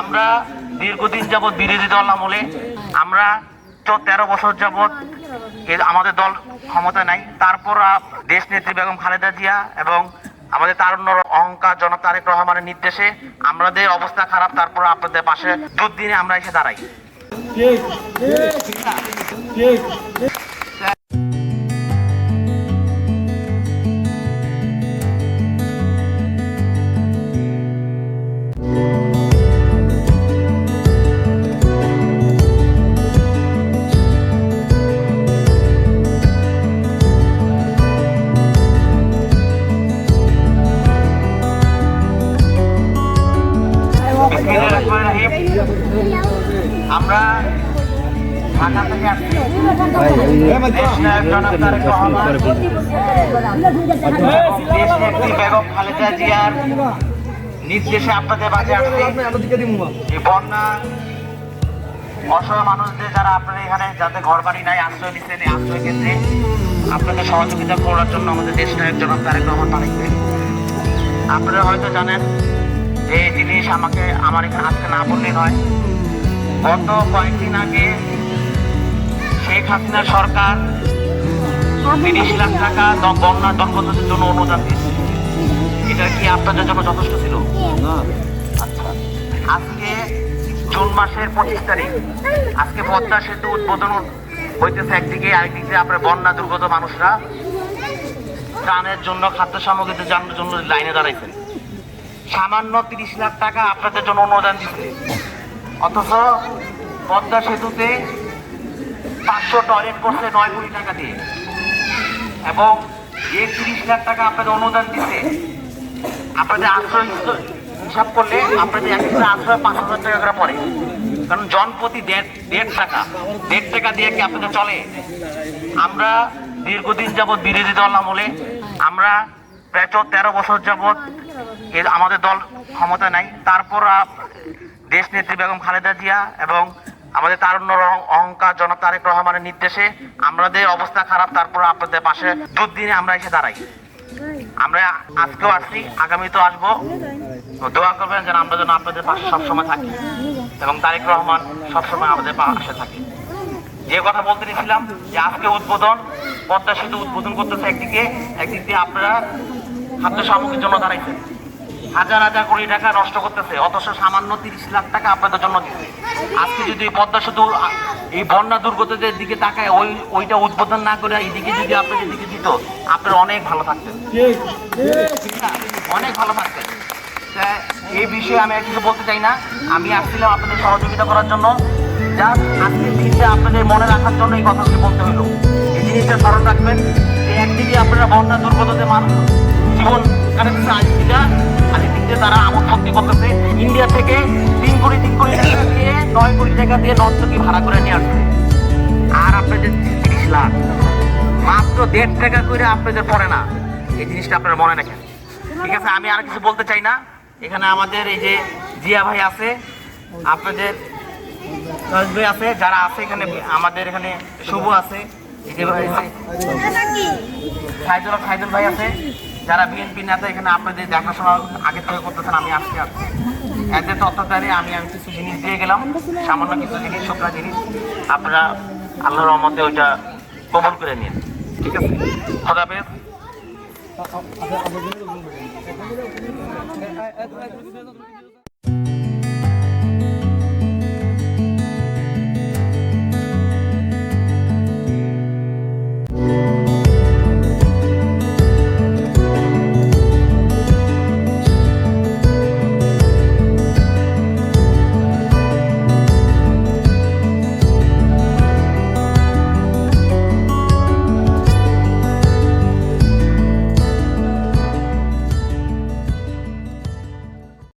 আমরা দীর্ঘদিন যাবৎ বিরোধী দল আমলে, আমরা তেরো বছর যাবৎ আমাদের দল ক্ষমতা নাই। তারপর দেশ নেত্রী বেগম খালেদা জিয়া এবং আমাদের তারুণ্যর অহংকার জনক তারেক রহমানের নির্দেশে আমাদের অবস্থা খারাপ, তারপর আপনাদের পাশে দুদিনে আমরা এসে দাঁড়াই। আমরা ঢাকা থেকে আসছি। বেগম খালেদা জিয়ার নির্দেশে আপনাদের মাঝে আসছি। এই বন্যা অসহায় মানুষদের যারা আপনারা এখানে যাদের ঘর বাড়ি নাই আশ্রয় নিচ্ছেন এই আশ্রয় কেন্দ্রে আপনাদের সহযোগিতা করার জন্য আমাদের দেশ নায়ক জনাব তারেক রহমান আপনারা হয়তো জানেন যে এই জিনিস আমাকে আমার এখানে আজকে না বললে নয়। গত কয়েকদিন আগে শেখ হাসিনা সরকার তিরিশ লাখ টাকা বন্যা দলগতদের জন্য অনুদান দিয়েছে। এটা কি আপনাদের জন্য যথেষ্ট ছিল? আচ্ছা। আজকে জুন মাসের পঁচিশ তারিখ আজকে পদ্মা সেতু উদ্বোধন হইতেছে একদিকে আরেকদিকে আপনার বন্যা দুর্গত মানুষরা ত্রাণের জন্য খাদ্য সামগ্রী জানার জন্য লাইনে দাঁড়াইছেন। সামান্য তিরিশ লাখ টাকা আপনাদের জন্য অনুদান দিচ্ছে অথচ পদ্মা সেতুতে পাঁচশো টয়লেট করছে নয় কোটি টাকা দিয়ে। এবং এই তিরিশ লাখ টাকা আপনাদের অনুদান দিচ্ছে আপনাদের আশ্রয় হিস- হিসাব করলে আপনাদের এক একটা আশ্রয় পাঁচ হাজার টাকা করে পড়ে। কারণ জনপ্রতি দেড় দেড় টাকা দেড় টাকা দিয়ে কি আপনাদের চলে? আমরা দীর্ঘদিন যাবৎ বিরোধী দল আমলে, আমরা প্রায় তেরো বছর যাবৎ আমাদের দল ক্ষমতা নাই। তারপর দেশ নেত্রী বেগম খালেদা জিয়া এবং আমাদের তারুণ্যর অহং- অহংকার জনক তারেক রহমানের নির্দেশে আমাদের অবস্থা খারাপ, তারপর আপনাদের পাশে দুদিনে আমরা এসে দাঁড়াই। আমরা আজকেও আসছি আগামী তো আসব দোয়া করবেন যেন আমরা যেন আপনাদের পাশে সবসময় থাকি এবং তারেক রহমান সবসময় আমাদের পাশে থাকে। যে কথা বলতে নিয়েছিলাম যে আজকে উদ্বোধন, পদ্মা সেতু উদ্বোধন করতেছে একদিকে, একদিক দিয়ে আপনারা খাদ্য সামগ্রীর জন্য দাঁড়াইছেন। হাজার হাজার কোটি টাকা নষ্ট করতেছে, অথচ সামান্য তিরিশ লাখ টাকা আপনাদের জন্য দিচ্ছে। আজকে যদি পদ্মা সেতু, এই বন্যা দুর্গতদের দিকে তাকায়, ওই, ওইটা উদ্বোধন না করে এইদিকে যদি আপনাদের দিকে দিত, আপনারা অনেক ভালো থাকতেন। অনেক ভালো থাকতেন। এই বিষয়ে আমি আর কিছু বলতে চাই না। আমি আসছিলাম আপনাদের সহযোগিতা করার জন্য। যা আজকের দিনটা আপনাদের মনে রাখার জন্য এই কথাগুলি বলতে হলো। এই জিনিসটা স্মরণ রাখবেন। যে একদিকে আপনারা বন্যা দুর্গতদের মানুষ জীবন কাটাচ্ছে আজকে দিয়ে তারা ভক্তি করতেছে। ইন্ডিয়া থেকে তিন কোটি তিন কোটি টাকা দিয়ে নয় কোটি টাকা দিয়ে নর্তকী ভাড়া করে নিয়ে আসছে। আর আপনাদের তিরিশ লাখ। মাত্র দেড় টাকা করে আপনাদের পড়ে না। এই জিনিসটা আপনারা মনে রাখেন। ঠিক আছে আমি আর কিছু বলতে চাই না। এখানে আমাদের এই যে জিয়া ভাই আছে আপনাদের ভাই আছে যারা আছে এখানে আমাদের এখানে শুভ আছে। এই যে ভাই সাইদুল ভাই আছে। যারা বিএনপি নেতা এখানে আপনাদের দেখাশোনা আগে থেকে করতেছেন আমি আজকে আসছি এদের তত্ত্বাধারে আমি আমি কিছু জিনিস দিয়ে গেলাম সামান্য কিছু জিনিস শুকনা জিনিস আপনারা আল্লাহর রহমতে ওইটা কবল করে নিন ঠিক আছে খোদাফেজ